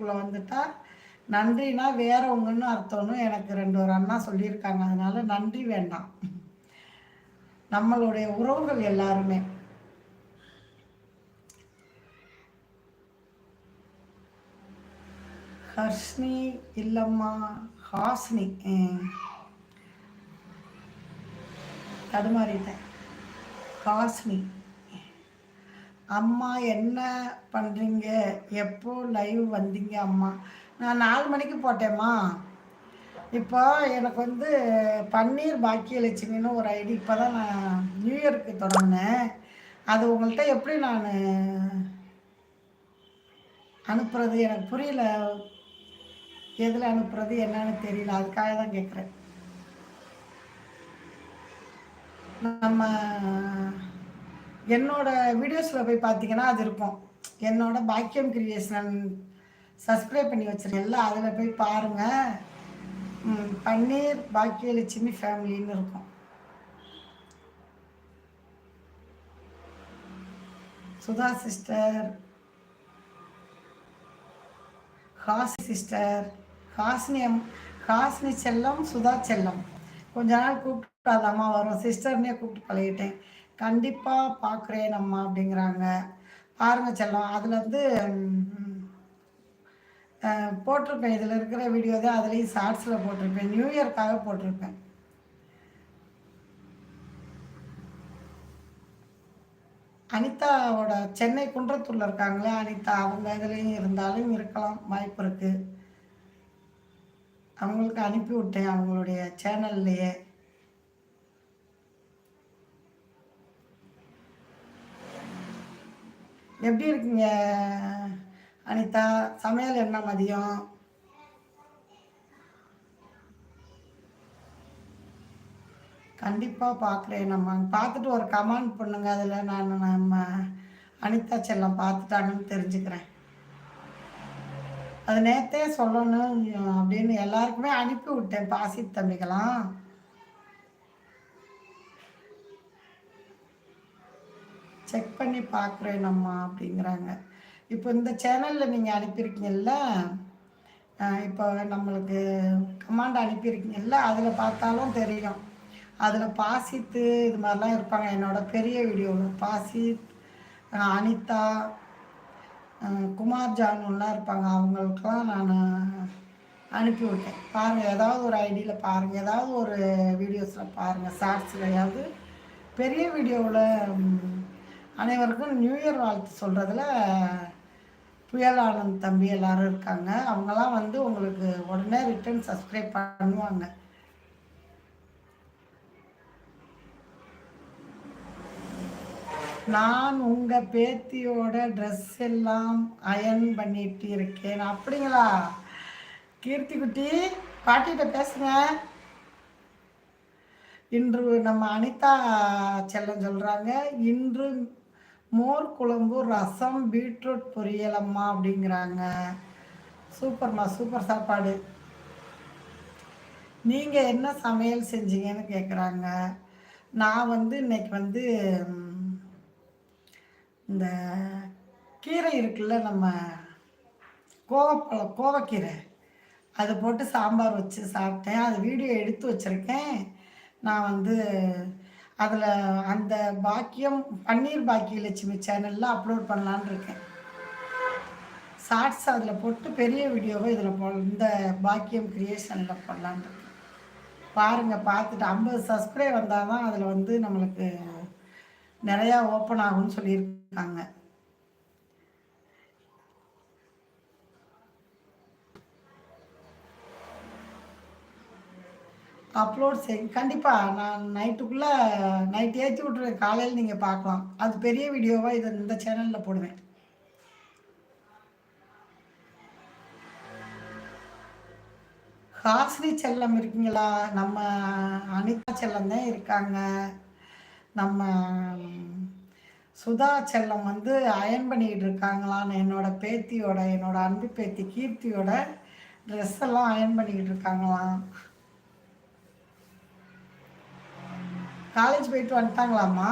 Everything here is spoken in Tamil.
குடும்பத்துக்குள்ளே வந்துட்டா நன்றினா வேறவங்கன்னு அர்த்தம்னு எனக்கு ரெண்டு ஒரு அண்ணா சொல்லியிருக்காங்க. அதனால நன்றி வேண்டாம். நம்மளுடைய உறவுகள் எல்லாருமே. ஹர்ஷ்னி இல்லம்மா ஹாஸ்னி. தடுமாறிட்டேன். ஹாஸ்னி. அம்மா என்ன பண்ணுறீங்க எப்போ லைவ் வந்தீங்க அம்மா? நான் நாலு மணிக்கு போட்டேம்மா. இப்போ எனக்கு வந்து பன்னீர் பாக்கியலட்சுமின்னு ஒரு ஐடி. இப்போ தான் நான் நியூ இயருக்கு தொடங்கினேன். அது உங்கள்கிட்ட எப்படி நான் அனுப்புறது? எனக்கு புரியல. எதில் அனுப்புறது? என்னன்னு தெரியல. அதுக்காக தான் கேட்குறேன் நம்ம என்னோட வீடியோஸில் போய் பார்த்தீங்கன்னா அது இருக்கும். என்னோட பாக்கியம் கிரியேஷன் சப்ஸ்கிரைப் பண்ணி வச்சுருக்கேன்ல அதில் போய் பாருங்கள் பன்னீர் பாக்கியலட்சுமி ஃபேமிலின்னு இருக்கும். சுதா சிஸ்டர் ஹாசி சிஸ்டர் ஹாசினி அம் ஹாசினி செல்லம் சுதா செல்லம். கொஞ்ச நாள் கூப்பிட்டு அது அம்மா வரும். சிஸ்டர்னே கூப்பிட்டு பழகிட்டேன். கண்டிப்பாக பார்க்குறேன் நம்ம அப்படிங்கிறாங்க. பாருங்கள் செல்லம் அதில் வந்து போட்டிருப்பேன். இதில் இருக்கிற வீடியோ தான் அதுலேயும் ஷார்ட்ஸில் போட்டிருப்பேன். நியூ இயர்க்காக போட்டிருப்பேன். அனிதாவோட சென்னை குன்றத்தூரில் இருக்காங்களே அனிதா அவங்க இதுலேயும் இருந்தாலும் இருக்கலாம் வாய்ப்பு இருக்குது அவங்களுக்கு அனுப்பி விட்டேன் அவங்களுடைய சேனல்லையே எப்படி இருக்கீங்க? அனிதா சமையல் என்ன மதியம்? கண்டிப்பாக பார்க்குறேன் நம்ம பார்த்துட்டு ஒரு கமெண்ட் பண்ணுங்க. அதில் நான் நம்ம அனிதா செல்லம் பார்த்துட்டாங்கன்னு தெரிஞ்சுக்கிறேன். அது நேற்றே சொல்லணும் அப்படின்னு எல்லாருக்குமே அனுப்பி விட்டேன். பாசி தம்பிக்கெல்லாம். செக் பண்ணி பார்க்குறேன் நம்ம அப்படிங்கிறாங்க. இப்போ இந்த சேனலில் நீங்கள் அனுப்பியிருக்கீங்கல்ல இப்போ நம்மளுக்கு கமாண்ட் அனுப்பியிருக்கீங்கல்ல அதில் பார்த்தாலும் தெரியும். அதில் பாசித்து இது மாதிரிலாம் இருப்பாங்க. என்னோடய பெரிய வீடியோவில் பாசித் அனிதா குமார் ஜானுலாம் இருப்பாங்க. அவங்களுக்கெல்லாம் நான் அனுப்பி விட்டேன் பாருங்கள் ஏதாவது ஒரு ஐடியில் பாருங்கள் ஏதாவது ஒரு வீடியோஸில் பாருங்கள் ஷார்ட்ஸ்லையாவது பெரிய வீடியோவில் அனைவருக்கும் நியூ இயர் வாழ்த்து சொல்கிறதுல புயலானந்த் தம்பி எல்லாரும் இருக்காங்க. அவங்கெல்லாம் வந்து உங்களுக்கு உடனே ரிட்டர்ன் சப்ஸ்கிரைப் பண்ணுவாங்க. நான் உங்கள் பேத்தியோட ட்ரெஸ் எல்லாம் அயன் பண்ணிட்டு இருக்கேன். அப்படிங்களா? கீர்த்தி குட்டி பாட்டிகிட்ட பேசுங்க. இன்று நம்ம அனிதா செல்லம் சொல்கிறாங்க இன்று மோர் குழம்பு ரசம் பீட்ரூட் பொரியலம்மா அப்படிங்கிறாங்க. சூப்பர்மா சூப்பர் சாப்பாடு. நீங்கள் என்ன சமையல் செஞ்சீங்கன்னு கேட்குறாங்க நான் வந்து இன்னைக்கு வந்து இந்த கீரை இருக்குல்ல நம்ம கோவப்பழம் கோவக்கீரை. அது போட்டு சாம்பார் வச்சு சாப்பிட்டேன். அது வீடியோ எடுத்து வச்சுருக்கேன். நான் வந்து அதில் அந்த பாக்கியம் பன்னீர் பாக்கியலட்சுமி சேனலில் அப்லோட் பண்ணலான் இருக்கேன். ஷார்ட்ஸ் அதில் போட்டு பெரிய வீடியோவை இதில் போ இந்த பாக்கியம் க்ரியேஷனில் போடலான் இருக்கேன். பாருங்கள் பார்த்துட்டு ஐம்பது சப்ஸ்கிரைப் வந்தால் தான் அதில் வந்து நம்மளுக்கு நிறையா ஓப்பன் ஆகும்னு சொல்லியிருக்காங்க. அப்லோட் செய் கண்டிப்பாக நான் நைட்டுக்குள்ளே நைட் ஏற்றி விட்ருவேன் காலையில் நீங்கள் பார்க்கலாம் அது பெரிய வீடியோவாக இதை இந்த சேனலில் போடுவேன். ஹாஸ்ரி செல்லம் இருக்கீங்களா? நம்ம அனிதா செல்லம் தான் இருக்காங்க. நம்ம சுதா செல்லம் வந்து அயன் பண்ணிக்கிட்டு இருக்காங்களான்னு என்னோட பேத்தியோட என்னோட அன்பு பேத்தி கீர்த்தியோட ட்ரெஸ் எல்லாம் அயன் பண்ணிக்கிட்டு இருக்காங்களாம். காலேஜ் போயிட்டு வந்துட்டாங்களாம்மா?